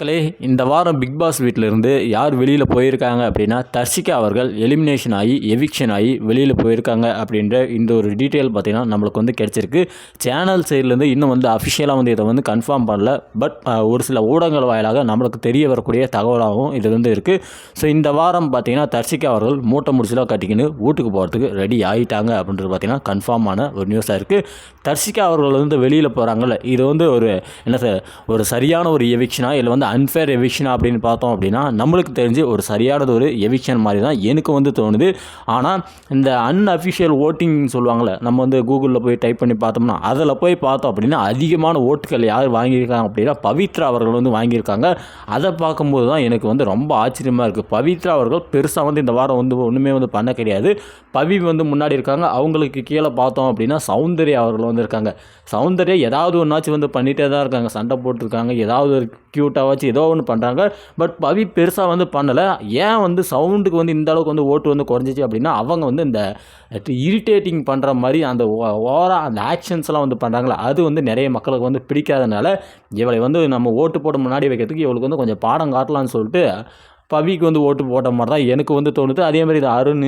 மக்களே இந்த வாரம் பிக் பாஸ் வீட்டிலிருந்து யார் வெளியில் போயிருக்காங்க அப்படின்னா தர்ஷிகா அவர்கள் எலிமினேஷன் ஆகி எவிக்ஷன் ஆகி வெளியில் போயிருக்காங்க அப்படின்ற இந்த ஒரு டீட்டெயில் பார்த்திங்கன்னா நம்மளுக்கு வந்து கிடச்சிருக்கு. சேனல் சைட்லேருந்து இன்னும் வந்து அஃபிஷியலாக வந்து இதை வந்து கன்ஃபார்ம் பண்ணல. பட் ஒரு சில ஊடகங்கள் வாயிலாக நம்மளுக்கு தெரிய வரக்கூடிய தகவலாகவும் இது வந்து இருக்குது ஸோ இந்த வாரம் பார்த்தீங்கன்னா தர்ஷிகா அவர்கள் மூட்டை முடிச்சலாக கட்டிக்கின்னு வீட்டுக்கு போகிறதுக்கு ரெடி ஆகிட்டாங்க அப்படின்றது பார்த்திங்கன்னா கன்ஃபார்மான ஒரு நியூஸாக இருக்குது தர்ஷிகா அவர்கள் வந்து வெளியில் போகிறாங்கல்ல இது வந்து ஒரு என்ன சார் ஒரு சரியான ஒரு எவிக்ஷனாக இல்லை வந்து அன்ஃபேர் எவிக்ஷனா அப்படின்னு பார்த்தோம் அப்படின்னா நம்மளுக்கு தெரிஞ்சு ஒரு சரியானது ஒரு எவிக்ஷன் மாதிரி தான் எனக்கு வந்து தோணுது. ஆனால் இந்த அன்அஃபிஷியல் ஓட்டிங் சொல்லுவாங்கள்ல நம்ம வந்து கூகுளில் போய் டைப் பண்ணி பார்த்தோம்னா அதில் போய் பார்த்தோம் அப்படின்னா அதிகமான ஓட்டுகள் யார் வாங்கியிருக்காங்க அப்படின்னா பவித்ரா அவர்கள் வந்து வாங்கியிருக்காங்க. அதை பார்க்கும்போது தான் எனக்கு வந்து ரொம்ப ஆச்சரியமாக இருக்குது பவித்ரா அவர்கள் பெருசாக வந்து இந்த வாரம் வந்து ஒன்றுமே வந்து பண்ண கிடையாது. பவி வந்து முன்னாடி இருக்காங்க. அவங்களுக்கு கீழே பார்த்தோம் அப்படின்னா சௌந்தர்யா அவர்கள் வந்து இருக்காங்க. சௌந்தர்யா ஏதாவது ஒன்றாச்சும் வந்து பண்ணிகிட்டே தான் இருக்காங்க. சண்டை போட்டிருக்காங்க. ஏதாவது ஒரு க்யூட்டாக ஏதோ ஒன்று பண்ணுறாங்க பட் பவி பெருசாக வந்து பண்ணலை. ஏன் வந்து சவுண்டுக்கு வந்து இந்த அளவுக்கு வந்து ஓட்டு வந்து குறைஞ்சிச்சு அப்படின்னா அவங்க வந்து இந்த இரிட்டேட்டிங் பண்ணுற மாதிரி அந்த ஓவராக அந்த ஆக்ஷன்ஸ்லாம் வந்து பண்ணுறாங்களா அது வந்து நிறைய மக்களுக்கு வந்து பிடிக்காதனால இவளை வந்து நம்ம ஓட்டு போட முன்னாடி வைக்கிறதுக்கு இவளுக்கு வந்து கொஞ்சம் பாடம் காட்டலான்னு சொல்லிட்டு பவிக்கு வந்து ஓட்டு போட்ட மாதிரி தான் எனக்கு வந்து தோணுது. அதே மாதிரி இது அருண்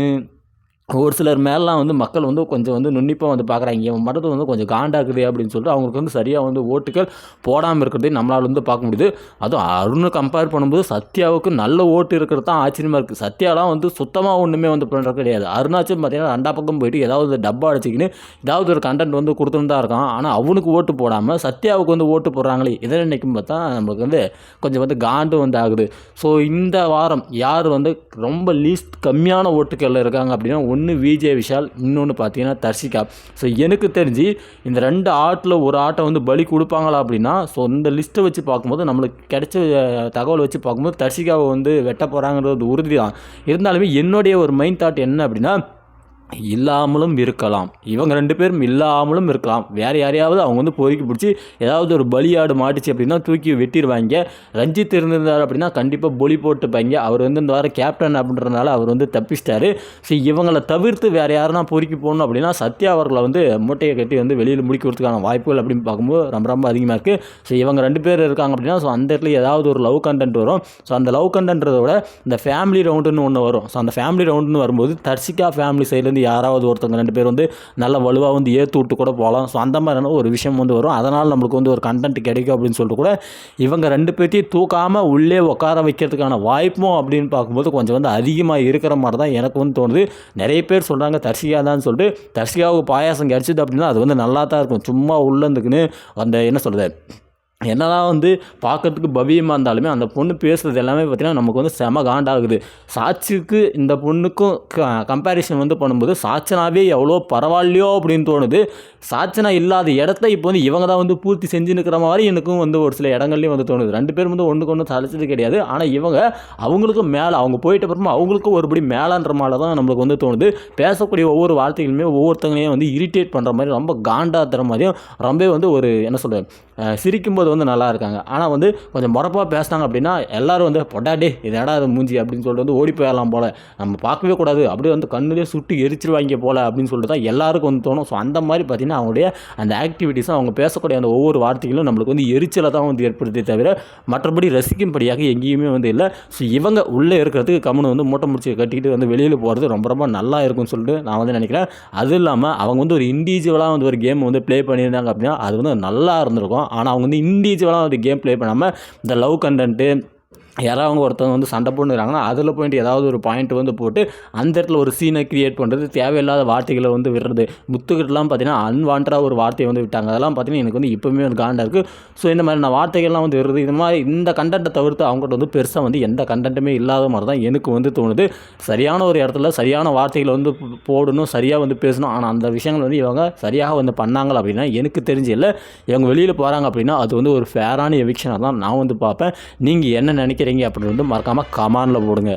ஒரு சிலர் மேலாம் வந்து மக்கள் வந்து கொஞ்சம் வந்து நுண்ணிப்பாக வந்து பார்க்குறாங்க இவன் மரத்தை வந்து கொஞ்சம் காண்டாக்குது அப்படின்னு சொல்லிட்டு அவங்களுக்கு வந்து சரியாக வந்து ஓட்டுகள் போடாமல் இருக்கிறதே நம்மளால் வந்து பார்க்க முடியுது. அதுவும் அருண் கம்பேர் பண்ணும்போது சத்யாவுக்கு நல்ல ஓட்டு இருக்கிறது தான் ஆச்சரியமாக இருக்குது சத்யாலாம் வந்து சுத்தமாக ஒன்றுமே வந்து பண்ணுறது கிடையாது. அருணாச்சும் பார்த்தீங்கன்னா ரெண்டா பக்கம் போயிட்டு ஏதாவது டப்பா அடிச்சிக்கின்னு ஏதாவது ஒரு கண்டென்ட் வந்து கொடுத்துட்டு தான் இருக்கான். ஆனால் அவனுக்கு ஓட்டு போடாமல் சத்யாவுக்கு வந்து ஓட்டு போடுறாங்களே இதை நினைக்கும் பார்த்தா நம்மளுக்கு வந்து கொஞ்சம் வந்து காண்டு வந்து ஆகுது. ஸோ இந்த வாரம் யார் வந்து ரொம்ப லீஸ்ட் கம்மியான ஓட்டுகளில் இருக்காங்க அப்படின்னா ஒன்று விஜே விஷால் இன்னொன்று பார்த்தீங்கன்னா தர்ஷிகா. ஸோ எனக்கு தெரிஞ்சு இந்த ரெண்டு ஆட்டில் ஒரு ஆட்டை வந்து பலி கொடுப்பாங்களா அப்படின்னா ஸோ இந்த லிஸ்ட்டை வச்சு பார்க்கும்போது நம்மளுக்கு கிடைச்ச தகவல் வச்சு பார்க்கும்போது தர்ஷிகாவை வந்து வெட்ட போகிறாங்கிறது உறுதி தான் இருந்தாலுமே என்னுடைய ஒரு மைண்ட் தாட் என்ன அப்படின்னா இல்லாமலும் இருக்கலாம். இவங்க ரெண்டு பேரும் இல்லாமலும் இருக்கலாம். வேறு யாரையாவது அவங்க வந்து பொறுக்கி பிடிச்சி ஏதாவது ஒரு பலியாடு மாட்டுச்சு அப்படின்னா தூக்கி வெட்டிடுவாங்க ரஞ்சித் இருந்திருந்தார் அப்படின்னா கண்டிப்பாக பொலி போட்டுப்பாங்க. அவர் வந்து இந்த வாரம் கேப்டன் அப்படின்றதுனால அவர் வந்து தப்பிச்சிட்டாரு. ஸோ இவங்களை தவிர்த்து வேறு யாருனா பொறுக்கி போகணும் அப்படின்னா சத்யா அவர்களை வந்து மூட்டையை கட்டி வந்து வெளியில் முடிக்கிறதுக்கான வாய்ப்புகள் அப்படின்னு பார்க்கும்போது ரொம்ப ரொம்ப அதிகமாக இருக்குது ஸோ இவங்க ரெண்டு பேர் இருக்காங்க அப்படின்னா ஸோ அந்த இடத்துல ஏதாவது ஒரு லவ் கண்டென்ட் வரும். ஸோ அந்த லவ் கண்டென்ட்றத விட இந்த ஃபேமிலி ரவுண்டுன்னு ஒன்று வரும். ஸோ அந்த ஃபேமிலி ரவுண்டுன்னு வரும்போது தர்சிகா ஃபேமிலி சைட்லேருந்து யாராவது ஒருத்தவங்க ரெண்டு பேர் வந்து நல்ல வலுவாக வந்து ஏற்று விட்டு கூட போகலாம். ஸோ அந்த மாதிரியான ஒரு விஷயம் வந்து வரும். அதனால் நம்மளுக்கு வந்து ஒரு கண்டென்ட் கிடைக்கும் அப்படின்னு சொல்லிட்டு கூட இவங்க ரெண்டு பேர்த்தையும் தூக்காமல் உள்ளே உட்கார வைக்கிறதுக்கான வாய்ப்பும் அப்படின்னு பார்க்கும்போது கொஞ்சம் வந்து அதிகமாக இருக்கிற மாதிரி தான் எனக்கு வந்து தோணுது. நிறைய பேர் சொல்கிறாங்க தர்ஷிகா தான் சொல்லிட்டு தர்ஷிகாவுக்கு பாயாசம் கிடச்சிது அப்படின்னா அது வந்து நல்லா தான் இருக்கும். சும்மா உள்ளந்துக்குன்னு அந்த என்ன சொல்கிறது என்னதான் வந்து பார்க்கறதுக்கு பவியமாக இருந்தாலுமே அந்த பொண்ணு பேசுகிறது எல்லாமே பார்த்திங்கன்னா நமக்கு வந்து செம காண்டாகுது சாட்சிக்கு இந்த பொண்ணுக்கும் கம்பேரிசன் வந்து பண்ணும்போது சாச்சனாவே எவ்வளோ பரவாயில்லையோ அப்படின்னு தோணுது. சாச்சனா இல்லாத இடத்த இப்போ வந்து இவங்க தான் வந்து பூர்த்தி செஞ்சு நிற்கிற மாதிரி எனக்கும் வந்து ஒரு சில இடங்கள்லையும் வந்து தோணுது. ரெண்டு பேரும் வந்து ஒன்றுக்கு ஒன்று தலைச்சது கிடையாது. ஆனால் இவங்க அவங்களுக்கும் மேலே அவங்க போயிட்ட அப்புறமா அவங்களுக்கும் ஒருபடி மேலான்ற மாதிரி தான் நம்மளுக்கு வந்து தோணுது. பேசக்கூடிய ஒவ்வொரு வார்த்தைகளுமே ஒவ்வொருத்தங்களையும் வந்து இரிட்டேட் பண்ணுற மாதிரி ரொம்ப காண்டா தர மாதிரியும் ரொம்ப வந்து ஒரு என்ன சொல்கிறது சிரிக்கும்போது வந்து நல்லா இருக்காங்க. ஆனால் வந்து கொஞ்சம் முறப்பாக பேசினாங்க அப்படின்னா எல்லாரும் வந்து பொட்டாடே இது இடம் அது மூஞ்சி அப்படின்னு சொல்லிட்டு வந்து ஓடி போயிடலாம் போல். நம்ம பார்க்கவே கூடாது. அப்படியே வந்து கண்ணுலேயே சுட்டு எரிச்சிருவாங்க போல் அப்படின்னு சொல்லிட்டு தான் எல்லாருக்கும் வந்து தோணும். ஸோ அந்த மாதிரி பார்த்தீங்கன்னா அவங்களுடைய அந்த ஆக்டிவிட்டீஸும் அவங்க பேசக்கூடிய அந்த ஒவ்வொரு வார்த்தைகளும் நம்மளுக்கு வந்து எரிச்சலை தான் வந்து ஏற்படுத்தே தவிர மற்றபடி ரசிக்கும்படியாக எங்கேயுமே வந்து இல்லை. ஸோ இவங்க உள்ளே இருக்கிறதுக்கு கம்முன்னு வந்து மூட்டை முடிச்சு கட்டிக்கிட்டு வந்து வெளியில் போகிறது ரொம்ப ரொம்ப நல்லா இருக்கும்னு சொல்லிட்டு நான் வந்து நினைக்கிறேன். அது இல்லாமல் அவங்க வந்து ஒரு இண்டிவிஜுவலாக வந்து ஒரு கேம் வந்து ப்ளே பண்ணியிருந்தாங்க அப்படின்னா அது வந்து நல்லா இருந்திருக்கும். ஆனால் அவங்க வந்து இண்டிவிஜுவலாக ஒரு கேம் ப்ளே பண்ணாமல் இந்த லவ் கண்டென்ட்டு யாராவது அவங்க ஒருத்தவங்க வந்து சண்டை போட்டுறாங்கன்னா அதில் போயிட்டு ஏதாவது ஒரு பாயிண்ட் வந்து போட்டு அந்த இடத்துல ஒரு சீனை கிரியேட் பண்ணுறது தேவையில்லாத வார்த்தைகளை வந்து விடுறது. முத்துக்கிட்டலாம் பார்த்தீங்கன்னா அன்வான்டாக ஒரு வார்த்தையை வந்து விட்டாங்க. அதெல்லாம் பார்த்தீங்கன்னா எனக்கு வந்து இப்போவுமே ஒரு காண்டாக இருக்குது ஸோ இந்த மாதிரி நான் வார்த்தைகள்லாம் வந்து விடுறது இந்த மாதிரி இந்த கண்டென்ட்டை தவிர்த்து அவங்ககிட்ட வந்து பெருசாக வந்து எந்த கண்டென்ட்டுமே இல்லாத மாதிரி தான் எனக்கு வந்து தோணுது. சரியான ஒரு இடத்துல சரியான வார்த்தைகளை வந்து போடணும் சரியாக வந்து பேசணும். ஆனால் அந்த விஷயங்கள் வந்து இவங்க சரியாக வந்து பண்ணாங்க அப்படின்னா எனக்கு தெரிஞ்ச இல்லை. இவங்க வெளியில் போகிறாங்க அப்படின்னா அது வந்து ஒரு ஃபேரான எவிக்ஷனாக தான் நான் வந்து பார்ப்பேன். நீங்கள் என்ன நினைக்க நினைக்கிறீங்க அப்படின்னு வந்து மறக்காமல் கமானில் போடுங்க.